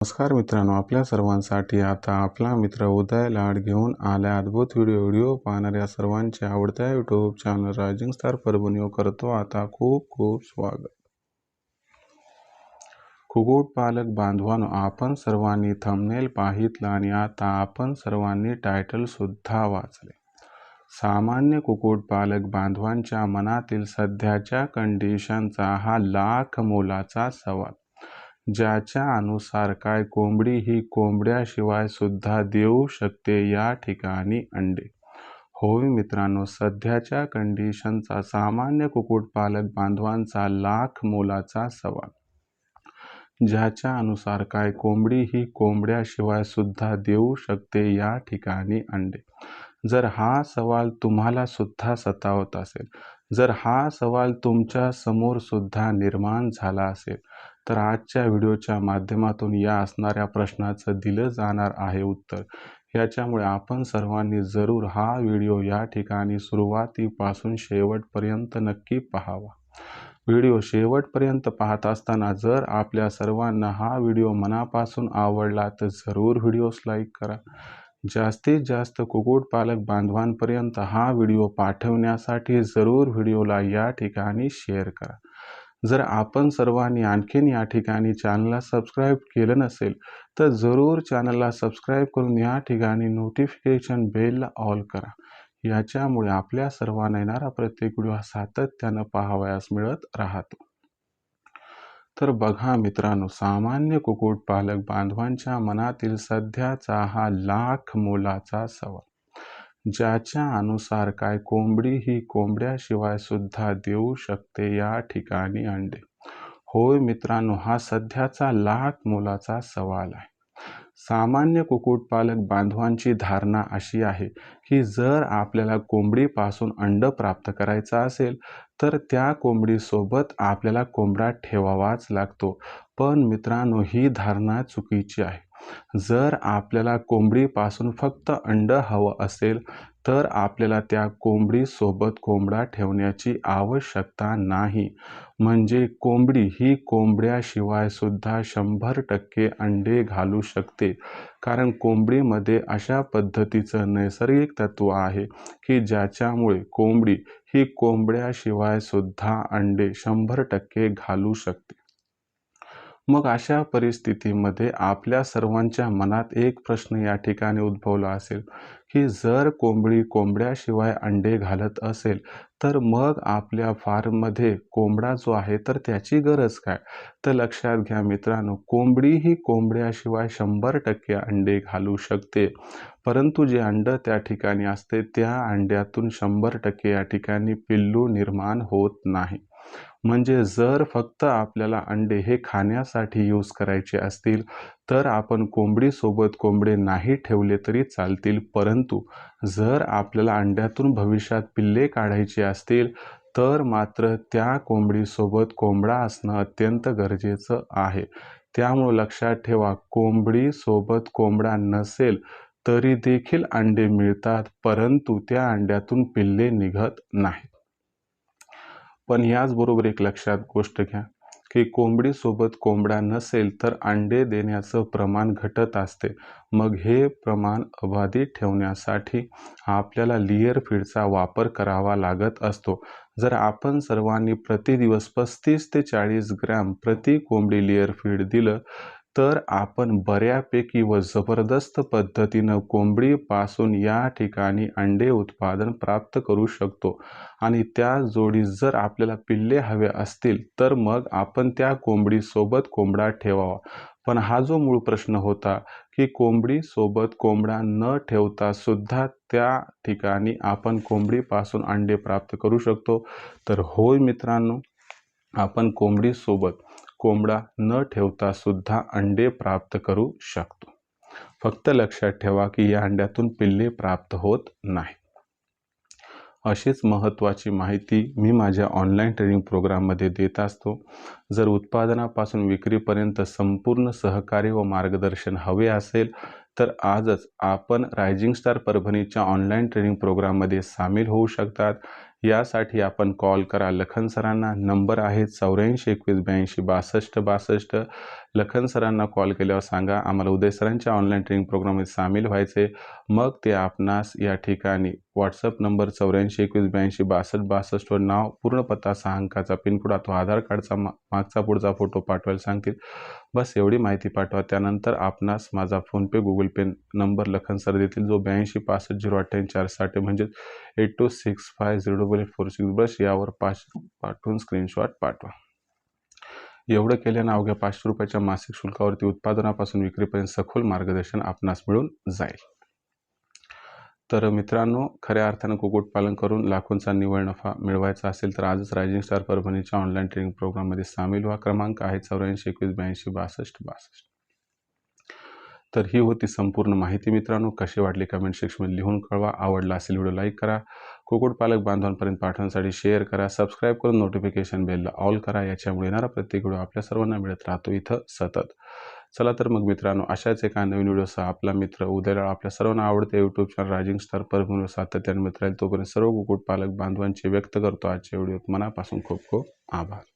नमस्कार मित्रांनो आपल्या सर्वांसाठी आता आपला मित्र उदय लाड घेऊन आल्या अद्भुत व्हिडिओ व्हिडिओ पाहणाऱ्या सर्वांचे आवडत्या YouTube channel rising star Parbhani करतो आता खूप खूप स्वागत. कुक्कुटपालक बांधवांनो आपण सर्वांनी थंबनेल पाहितलं आणि आता आपण सर्वांनी टायटल सुद्धा वाचले. सामान्य कुक्कुटपालक बांधवांच्या मनातील सध्याच्या कंडिशनचा हा लाख मोलाचा सवाल. ज्याच्या अनुसार काय कोंबडी ही कोंबड्याशिवाय सुद्धा देऊ शकते या ठिकाणी अंडे. होय मित्रांनो सध्याच्या कंडिशनचा सामान्य कुक्कुटपालक बांधवांचा लाख मोलाचा सवाल. ज्याच्या अनुसार काय कोंबडी ही कोंबड्याशिवाय सुद्धा देऊ शकते या ठिकाणी अंडे. जर हा सवाल तुम्हाला सुद्धा सतावत असेल जर हा सवाल तुमच्यासमोर सुद्धा निर्माण झाला असेल तर आजच्या व्हिडिओच्या माध्यमातून या असणाऱ्या प्रश्नाचं दिलं जाणार आहे उत्तर. याच्यामुळे आपण सर्वांनी जरूर हा व्हिडिओ या ठिकाणी सुरुवातीपासून शेवटपर्यंत नक्की पाहावा. व्हिडिओ शेवटपर्यंत पाहत असताना जर आपल्या सर्वांना हा व्हिडिओ मनापासून आवडला तर जरूर व्हिडिओस लाईक करा. जास्तीत जास्त कुक्कुटपालक बांधवांपर्यंत हा व्हिडिओ पाठवण्यासाठी जरूर व्हिडिओला या ठिकाणी शेअर करा. जर आपण सर्वांनी आणखीन या ठिकाणी चॅनलला सबस्क्राईब केलं नसेल तर जरूर चॅनलला सबस्क्राईब करून या ठिकाणी नोटिफिकेशन बेलला ऑल करा. याच्यामुळे आपल्या सर्वांना येणारा प्रत्येक व्हिडिओ सातत्यानं पाहावयास मिळत राहतो. तर बघा मित्रांनो सामान्य कुक्कुटपालक बांधवांच्या मनातील सध्याचा हा लाख मोलाचा सवाल. ज्याच्या अनुसार काय कोंबडी ही कोंबड्याशिवाय सुद्धा देऊ शकते या ठिकाणी अंडे. होय मित्रांनो हा सध्याचा लाख मोलाचा सवाल आहे. सामान्य कुक्कुटपालक बांधवांची धारणा अशी आहे की जर आपल्याला कोंबडीपासून अंड प्राप्त करायचं असेल तर त्या कोंबडीसोबत आपल्याला कोंबडा ठेवावाच लागतो. पण मित्रांनो ही धारणा चुकीची आहे. जर आपल्याला कोंबडीपासून फक्त अंड हवं असेल तर आपल्याला त्या कोंबडीसोबत कोंबडा ठेवण्याची आवश्यकता नाही. म्हणजे कोंबडी ही कोंबड्याशिवाय सुद्धा शंभर टक्के अंडे घालू शकते. कारण कोंबडीमध्ये अशा पद्धतीचं नैसर्गिक तत्व आहे की ज्याच्यामुळे कोंबडी ही कोंबड्याशिवाय सुद्धा अंडे शंभर टक्के घालू शकते. मग अशा परिस्थितीमध्ये आपल्या सर्वांच्या मनात एक प्रश्न या ठिकाणी उद्भवला असेल की जर कोंबडी कोंबड्याशिवाय अंडे घालत असेल तर मग आपल्या फार्ममध्ये कोंबडा जो आहे तर त्याची गरज काय? तर लक्षात घ्या मित्रांनो कोंबडी ही कोंबड्याशिवाय शंभर टक्के अंडे घालू शकते. परंतु जे अंडं त्या ठिकाणी असते त्या अंड्यातून शंभर टक्के या ठिकाणी पिल्लू निर्माण होत नाही. म्हणजे जर फक्त आपल्याला अंडे हे खाण्यासाठी यूज करायचे असतील तर आपण कोंबडीसोबत कोंबडे नाही ठेवले तरी चालतील. परंतु जर आपल्याला अंड्यातून भविष्यात पिल्ले काढायचे असतील तर मात्र त्या कोंबडीसोबत कोंबडा असणं अत्यंत गरजेचं आहे. त्यामुळं लक्षात ठेवा कोंबडीसोबत कोंबडा नसेल तरी देखील अंडे मिळतात परंतु त्या अंड्यातून पिल्ले निघत नाहीत. पण याचबरोबर एक लक्षात गोष्ट घ्या की कोंबडीसोबत कोंबडा नसेल तर अंडे देण्याचं प्रमाण घटत असते. मग हे प्रमाण अबाधित ठेवण्यासाठी आपल्याला लिअर फीडचा वापर करावा लागत असतो. जर आपण सर्वांनी प्रतिदिवस पस्तीस ते चाळीस ग्रॅम प्रति कोंबडी लिअर फीड दिलं तर आपण बऱ्यापैकी व जबरदस्त पद्धतीनं कोंबडीपासून या ठिकाणी अंडे उत्पादन प्राप्त करू शकतो. आणि त्या जोडी जर आपल्याला पिल्ले हवे असतील तर मग आपण त्या कोंबडीसोबत कोंबडा ठेवावा. पण हा जो मूळ प्रश्न होता की कोंबडीसोबत कोंबडा न ठेवता सुद्धा त्या ठिकाणी आपण कोंबडीपासून अंडे प्राप्त करू शकतो? तर होय मित्रांनो आपण कोंबडीसोबत कोंबडा न ठेवता सुद्धा अंडे प्राप्त करू शकतो. फक्त लक्षात ठेवा की या अंड्यातून पिल्ले प्राप्त होत नाही. अशीच महत्त्वाची माहिती मी माझ्या ऑनलाईन ट्रेनिंग प्रोग्राममध्ये देत असतो. जर उत्पादनापासून विक्रीपर्यंत संपूर्ण सहकार्य व मार्गदर्शन हवे असेल तर आजच आपण रायझिंग स्टार परभणीच्या ऑनलाईन ट्रेनिंग प्रोग्राममध्ये सामील होऊ शकतात. यासाठी आपण कॉल करा लखन सरांना. नंबर आहे चौऱ्याऐंशी एकवीस ब्याऐंशी बासष्ट बासष्ट. लखन सरांना कॉल केल्यावर सांगा आम्हाला उदय सरांच्या ऑनलाईन ट्रेनिंग प्रोग्राममध्ये सामील व्हायचे मग ते आपणास या ठिकाणी व्हॉट्सअप नंबर चौऱ्याऐंशी एकवीस ब्याऐंशी बासष्ट बासष्टवर नाव पूर्ण पत्ता सहा अंकाचा पिनकोड अथवा आधार कार्डचा मा मागचा पुढचा फोटो पाठवायला सांगतील. बस एवढी माहिती पाठवा. त्यानंतर आपणास माझा PhonePe Google Pay number Lakhan sir देतील जो ब्याऐंशी पासष्ट झिरो अठ्ठ्याऐंशी चार साठ म्हणजेच eight two six five zero double eight four six बस यावर पाच पाठवून स्क्रीनशॉट पाठवा. एवढं केल्यानं अवघ्या पाचशे रुपयाच्या मासिक शुल्कावरती उत्पादनापासून विक्रीपर्यंत सखोल मार्गदर्शन आपणास मिळून जाईल. तर मित्रांनो खऱ्या अर्थानं कुक्कुटपालन करून लाखोंचा निव्वळ नफा मिळवायचा असेल तर आजच रायझिंग स्टार परभणीच्या ऑनलाईन ट्रेनिंग प्रोग्राममध्ये सामील व्हा. क्रमांक आहे चौऱ्याऐंशी एकवीस ब्याऐंशी बासष्ट बासष्ट. तर ही होती संपूर्ण माहिती मित्रांनो. कशी वाटली कमेंट सेक्शनमध्ये लिहून कळवा. आवडला असेल व्हिडिओ लाईक करा. कुक्कुटपालक बांधवांपर्यंत पाठवण्यासाठी शेअर करा सबस्क्राईब करून नोटिफिकेशन बेलला ऑल करा. याच्यामुळे येणारा प्रत्येक व्हिडिओ आपल्या सर्वांना मिळत राहतो इथं सतत. चला तर मग मित्रांनो अशाच एका नवीन व्हिडिओसह आपला मित्र उदयला आपल्या सर्वांना आवडते यूट्यूब चॅनल रायझिंग स्टार परभूमीवर सातत्याने मित्र येईल तोपर्यंत सर्व कुक्कुटपालक बांधवांचे व्यक्त करतो. आजच्या व्हिडिओत मनापासून खूप खूप आभार.